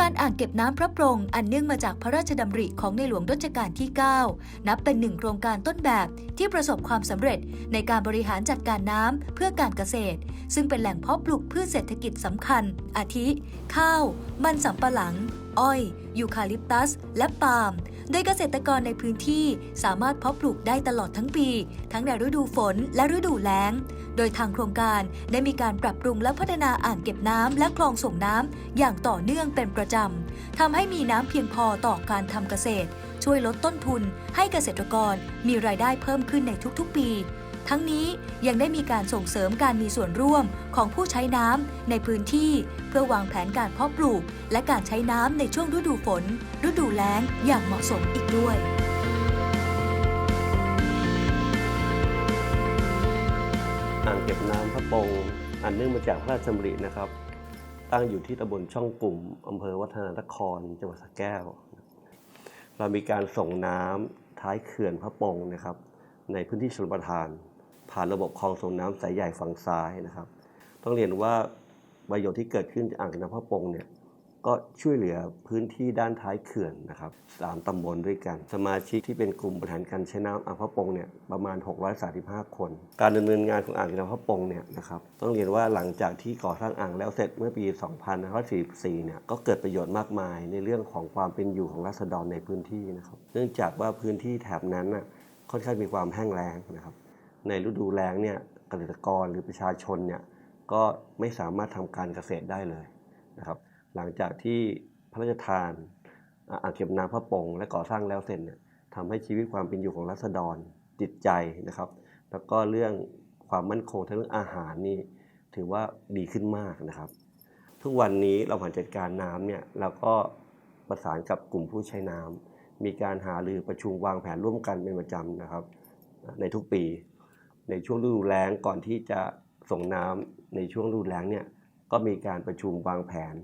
การอ่างเก็บน้ำพระปรง อันเนื่องมาจากพระราชดำริของในหลวงรัชกาลที่ 9 นับเป็นหนึ่งโครงการต้นแบบที่ประสบความสำเร็จในการบริหารจัดการน้ำเพื่อการเกษตร ซึ่งเป็นแหล่งเพาะปลูกพืชเศรษฐกิจสำคัญ อาทิ ข้าว มันสำปะหลัง อ้อย ยูคาลิปตัส และปาล์มโดยเกษตรกรในพื้นที่สามารถเพาะปลูกได้ตลอดทั้งปี ทั้งในฤดูฝนและฤดูแล้ง โดยทางโครงการได้มีการปรับปรุงและพัฒนาอ่างเก็บน้ำและคลองส่งน้ำอย่างต่อเนื่องเป็นประจำทำให้มีน้ำเพียงพอต่อการทำเกษตร ช่วยลดต้นทุน ให้เกษตรกรมีรายได้เพิ่มขึ้นในทุกๆ ปี ทั้งนี้ยังได้มีการส่งเสริมการมีส่วนร่วมของผู้ใช้น้ำในพื้นที่ เพื่อวางแผนการเพาะปลูก และการใช้น้ำในช่วงฤดูฝน ฤดูแล้งอย่างเหมาะสมอีกด้วย เก็บน้ำพระปงอันเนื่องมาจากพระราชดำรินะครับ ตั้งอยู่ที่ตำบลช่องกลุ่มอำเภอวัฒนานครจังหวัดสระแก้ว เรามีการส่งน้ำท้ายเขื่อนพระปงนะครับ ในพื้นที่ชลประทาน ผ่านระบบคลองส่งน้ำสายใหญ่ฝั่งซ้ายนะครับ ต้องเรียนว่าประโยชน์ที่เกิดขึ้นจากอ่างเก็บน้ำพระปงเนี่ย ก็ช่วยเหลือพื้นที่ด้านท้ายเขื่อนนะครับสามตำบลด้วยกัน สมาชิกที่เป็นกลุ่มบริหารการใช้น้ำอ่างพระปงเนี่ยประมาณ 635 คน การดำเนินงานของอ่างเก็บน้ำพระปงเนี่ยนะครับต้องเรียนว่าหลังจากที่ก่อสร้างอ่างแล้วเสร็จเมื่อปี 2544 เนี่ยก็เกิดประโยชน์มากมายในเรื่องของความเป็นอยู่ของรัษฎรในพื้นที่นะครับเนื่องจากว่าพื้นที่แถบนั้นน่ะค่อนข้างมีความแห้งแล้งนะครับ ในฤดูแล้งเนี่ยเกษตรกรหรือประชาชนเนี่ยก็ไม่สามารถทำการเกษตรได้เลยนะครับ หลังจากที่พระราชทานอ่างเก็บน้ำพระปงและก่อสร้างแล้วเสร็จเนี่ยทำให้ชีวิตความเป็นอยู่ของรัษฎรจิตใจนะครับ แล้วก็เรื่องความมั่นคงทางเรื่องอาหารนี่ถือว่าดีขึ้นมากนะครับ ทุกวันนี้เราผ่านจัดการน้ำเนี่ยเราก็ประสานกับกลุ่มผู้ใช้น้ำมีการหารือประชุมวางแผนร่วมกันเป็นประจำนะครับ ในทุกปี ในช่วงฤดูแล้งก่อนที่จะส่งน้ำในช่วงฤดูแล้งเนี่ยก็มีการประชุมวางแผน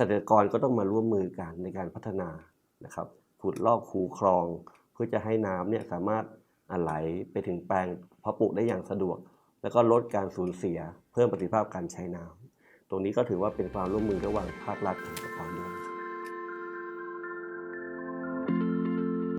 เกษตรกรก็ต้องมาร่วมมือกันในการพัฒนานะครับขุดลอกคูคลอง เพื่อจะให้น้ำเนี่ยสามารถไหลไปถึงแปลงเพาะปลูกได้อย่างสะดวก แล้วก็ลดการสูญเสีย เพิ่มประสิทธิภาพการใช้น้ำตรงนี้ก็ถือว่าเป็นความร่วมมือระหว่างภาครัฐกับเกษตรกรด้วย